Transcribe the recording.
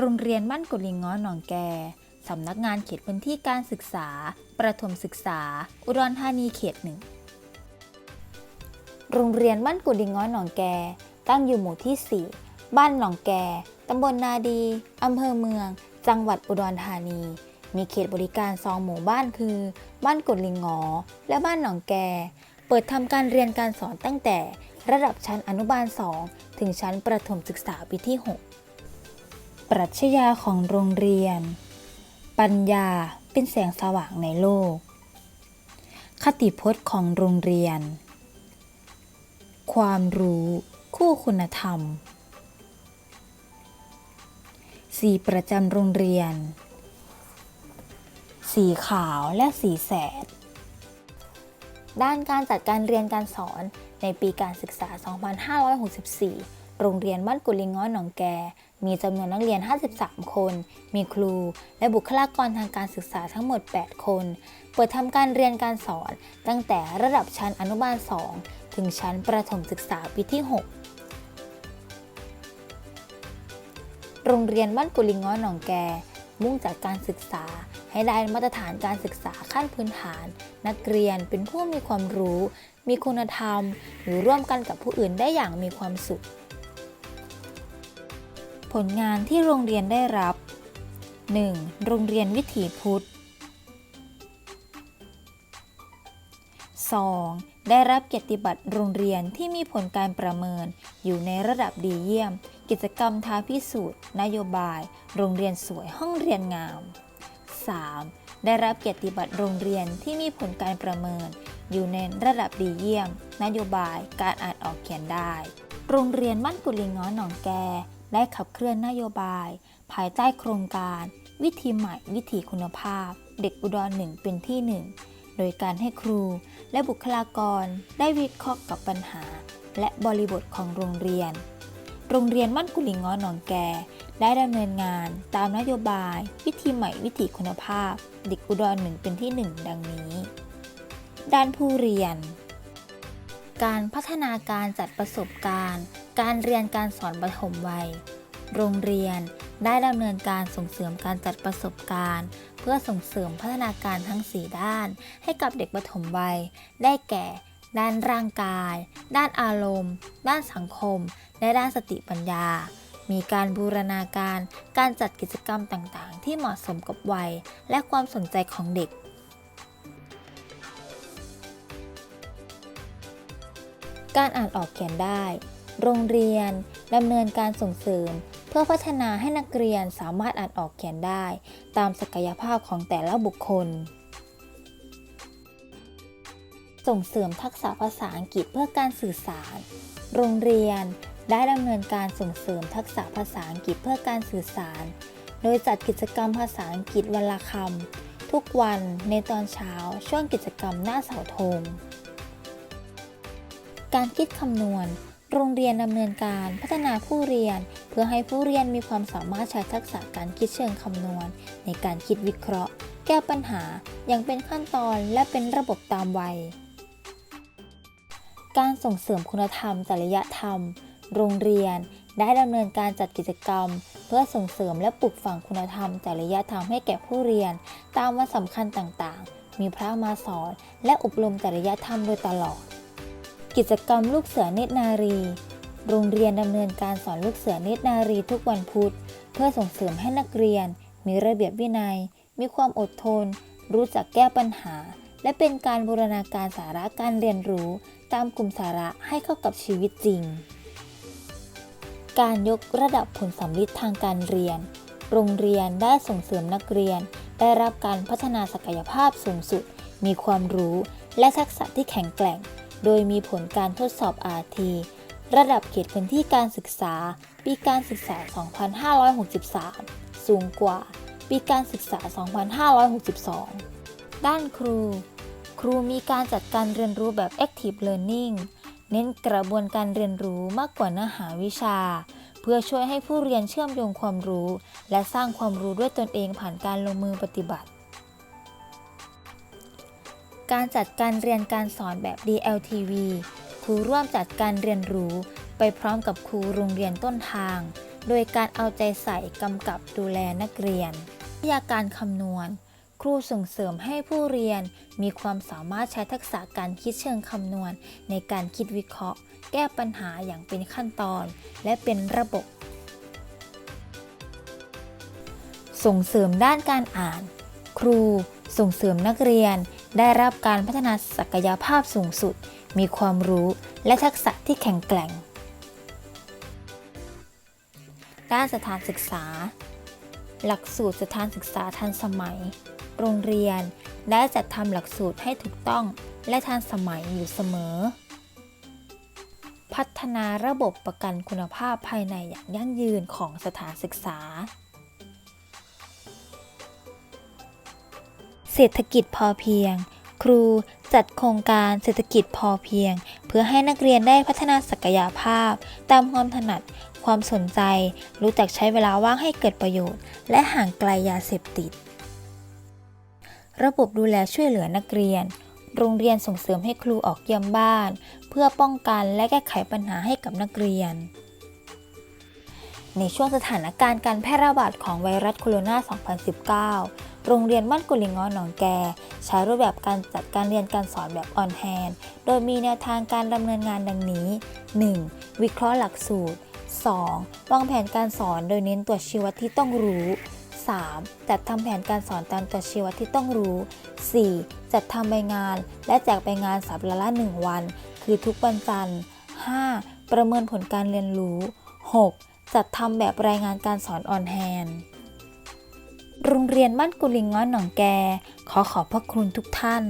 โรงเรียนบ้านกุลิงง้อหนองแกสำนักงานเขตพื้นที่การศึกษา ประถมศึกษา อุดรธานีเขตหนึ่ง โรงเรียนบ้านกุลิงง้อหนองแก ตั้งอยู่หมู่ที่ 4 บ้านหนองแก ตำบลนาดี อำเภอเมือง จังหวัดอุดรธานี มีเขตบริการสองหมู่บ้านคือ บ้านกุลิงงอ และบ้านหนองแก เปิดทำการเรียนการสอนตั้งแต่ ระดับชั้นอนุบาล 2 ถึงชั้นประถมศึกษาปีที่ 6 ปรัชญาของโรงเรียน ปัญญาเป็นแสงสว่างในโลก คติพจน์ของโรงเรียน ความรู้คู่คุณธรรมสีประจำโรงเรียน สีขาวและสีแสด ด้านการจัดการเรียนการสอนในปีการศึกษา 2564 โรงเรียนบ้านกุลิงง้อหนองแก มีจำนวนนักเรียน 53 คน มีครู และบุคลากรทางการศึกษาทั้งหมด 8 คน เปิดทำการเรียนการสอน ตั้งแต่ระดับชั้นอนุบาล 2 ถึงชั้นประถมศึกษาปีที่ 6 โรงเรียนบ้านกุลิงง้อหนองแก มุ่งจัดการศึกษาให้ได้มาตรฐานการศึกษาขั้นพื้นฐาน นักเรียนเป็นผู้มีความรู้ มีคุณธรรม อยู่ร่วมกันกับผู้อื่นได้อย่างมีความสุข ผลงานที่โรงเรียนได้รับ 1. โรงเรียนวิถีพุทธ 2. ได้รับเกียรติบัตรโรงเรียนที่มีผลการประเมิน อยู่ในระดับดีเยี่ยม กิจกรรมท้าพิสูจน์ นโยบาย โรงเรียนสวยห้องเรียนงาม 3. ได้รับเกียรติบัตรโรงเรียนที่มีผลการประเมิน อยู่ในระดับดีเยี่ยม นโยบาย การอ่านออกเขียนได้ โรงเรียนบ้านกุลิงง้อหนองแก ได้ขับเคลื่อนนโยบาย ภายใต้โครงการ วิธีใหม่วิถีคุณภาพ เด็กอุดรหนึ่งเป็นที่หนึ่งโดยการให้ครูและบุคลากรได้วิเคราะห์กับปัญหา และบริบทของโรงเรียน โรงเรียนบ้านกุลิงงอหนองแก ได้ดำเนินงานตามนโยบาย วิธีใหม่วิถีคุณภาพ เด็กอุดรหนึ่งเป็นที่หนึ่งดังนี้ ด้านผู้เรียน การพัฒนาการจัดประสบการณ์ การเรียนการสอนปฐมวัย โรงเรียนได้ดำเนินการส่งเสริมการจัดประสบการณ์ เพื่อส่งเสริมพัฒนาการทั้ง 4 ด้าน ให้กับเด็กปฐมวัย ได้แก่ ด้านร่างกาย ด้านอารมณ์ ด้านสังคม และด้านสติปัญญา มีการบูรณาการ การจัดกิจกรรมต่างๆ ที่เหมาะสมกับวัย และความสนใจของเด็กการอ่านออกเขียนได้ โรงเรียนดำเนินการส่งเสริม เพื่อพัฒนาให้นักเรียนสามารถอ่านออกเขียนได้ ตามศักยภาพของแต่ละบุคคล ส่งเสริมทักษะภาษาอังกฤษเพื่อการสื่อสาร โรงเรียนได้ดำเนินการส่งเสริมทักษะภาษาอังกฤษเพื่อการสื่อสาร โดยจัดกิจกรรมภาษาอังกฤษวันละคำทุกวันในตอนเช้าช่วงกิจกรรมหน้าเสาธงการคิดคำนวณ โรงเรียนดำเนินการพัฒนาผู้เรียน เพื่อให้ผู้เรียนมีความสามารถใช้ทักษะการคิดเชิงคำนวณ ในการคิดวิเคราะห์ แก้ปัญหาอย่างเป็นขั้นตอนและเป็นระบบตามวัย การส่งเสริมคุณธรรมจริยธรรม โรงเรียนได้ดำเนินการจัดกิจกรรม เพื่อส่งเสริมและปลูกฝังคุณธรรมจริยธรรมให้แก่ผู้เรียน ตามวันสำคัญต่างๆ มีพระมาสอน และอบรมจริยธรรมโดยตลอด กิจกรรมลูกเสือเนตรนารี โรงเรียนดำเนินการสอนลูกเสือเนตรนารีทุกวันพุธ เพื่อส่งเสริมให้นักเรียน มีระเบียบวินัย มีความอดทน รู้จักแก้ปัญหา และเป็นการบูรณาการสาระการเรียนรู้ ตามกลุ่มสาระให้เข้ากับชีวิตจริง การยกระดับผลสำลิดทางการเรียน โรงเรียนได้ส่งเสริมนักเรียน ได้รับการพัฒนาศักยภาพสูงสุด มีความรู้ และทักษะที่แข็งแกร่ง โดยมีผลการทดสอบ RT ระดับเขตพื้นที่การศึกษา ปีการศึกษา 2563 สูงกว่า ปีการศึกษา 2562 ด้านครู ครูมีการจัดการเรียนรู้แบบ Active Learning เน้นกระบวนการเรียนรู้มากกว่าเนื้อหาวิชา เพื่อช่วยให้ผู้เรียนเชื่อมโยงความรู้ และสร้างความรู้ด้วยตนเองผ่านการลงมือปฏิบัติ การจัดการเรียนการสอนแบบ DLTV ครูร่วมจัดการเรียนรู้ ไปพร้อมกับครูโรงเรียนต้นทาง โดยการเอาใจใส่กำกับดูแลนักเรียนวิทยาการคำนวณ ครูส่งเสริมให้ผู้เรียนมีความสามารถใช้ทักษะการคิดเชิงคำนวณ ในการคิดวิเคราะห์ แก้ปัญหาอย่างเป็นขั้นตอน และเป็นระบบ ส่งเสริมด้านการอ่าน ครู ส่งเสริมนักเรียน ได้รับการพัฒนาศักยภาพสูงสุด มีความรู้และทักษะที่แข็งแกร่ง ด้านสถานศึกษา หลักสูตรสถานศึกษาทันสมัย โรงเรียนได้จัดทำหลักสูตรให้ถูกต้องและทันสมัยอยู่เสมอ พัฒนาระบบประกันคุณภาพภายในอย่างยั่งยืนของสถานศึกษา เศรษฐกิจพอเพียง ครูจัดโครงการเศรษฐกิจพอเพียง เพื่อให้นักเรียนได้พัฒนาศักยภาพ ตามความถนัด ความสนใจ รู้จักใช้เวลาว่างให้เกิดประโยชน์ และห่างไกลยาเสพติด ระบบดูแลช่วยเหลือนักเรียน โรงเรียนส่งเสริมให้ครูออกเยี่ยมบ้าน เพื่อป้องกันและแก้ไขปัญหาให้กับนักเรียนในช่วงสถานการณ์การแพร่ระบาดของไวรัสโคโรนา 2019 โรงเรียนบ้านกุลิงอหนองแก ใช้รูปแบบการจัดการเรียนการสอนแบบออนแฮนโดยมีแนวทางการดำเนินงานดังนี้ 1. วิเคราะห์หลักสูตร 2. วางแผนการสอนโดยเน้นตัวชี้วัดที่ต้องรู้ 3. จัดทำแผนการสอนตามตัวชี้วัดที่ต้องรู้ 4. จัดทำใบงาน และแจกใบงานสัปดาห์ละ1วัน คือทุกวันจันทร์ 5. ประเมินผลการเรียนรู้ 6. จัดทำแบบรายงานการสอนออนแฮน โรงเรียนบ้านกุลิงง้อนหนองแก ขอขอบพระคุณทุกท่าน